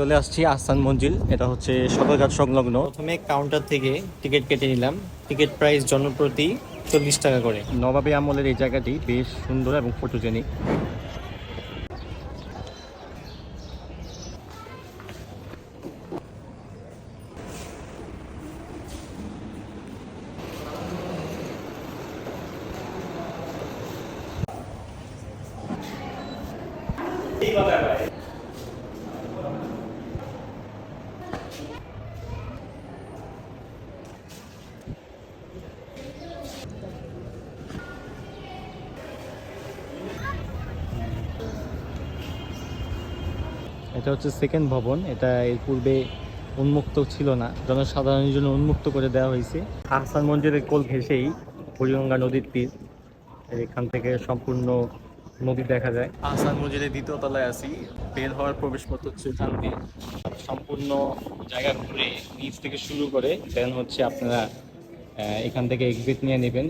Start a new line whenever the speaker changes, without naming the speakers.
চলে আসছি আসান মঞ্জিল এটা হচ্ছে সদরঘাট সংলগ্ন।
প্রথমে কাউন্টার থেকে টিকিট কেটে নিলাম। টিকিট প্রাইস জনপ্রতি চল্লিশ টাকা করে।
নবাবী আমলের এই জায়গাটি বেশ সুন্দর এবং ফটোজেনিক এটা হচ্ছে সেকেন্ড ভবন, এটা এর পূর্বে উন্মুক্ত ছিল না। জনসাধারণের জন্য উন্মুক্ত করে দেওয়া হয়েছে। আহসান মঞ্জিলের কোল ঘেঁষেই বুড়িগঙ্গা নদীর তীর। এখান থেকে সম্পূর্ণ নদী দেখা যায়। আহসান মঞ্জিলের দ্বিতীয় তলায় আছি। বের হওয়ার প্রবেশ পথ হচ্ছে দিয়ে। সম্পূর্ণ জায়গা ঘুরে নিচ থেকে শুরু করে দেন হচ্ছে আপনারা এখান থেকে এক্সিট নিয়ে নেবেন।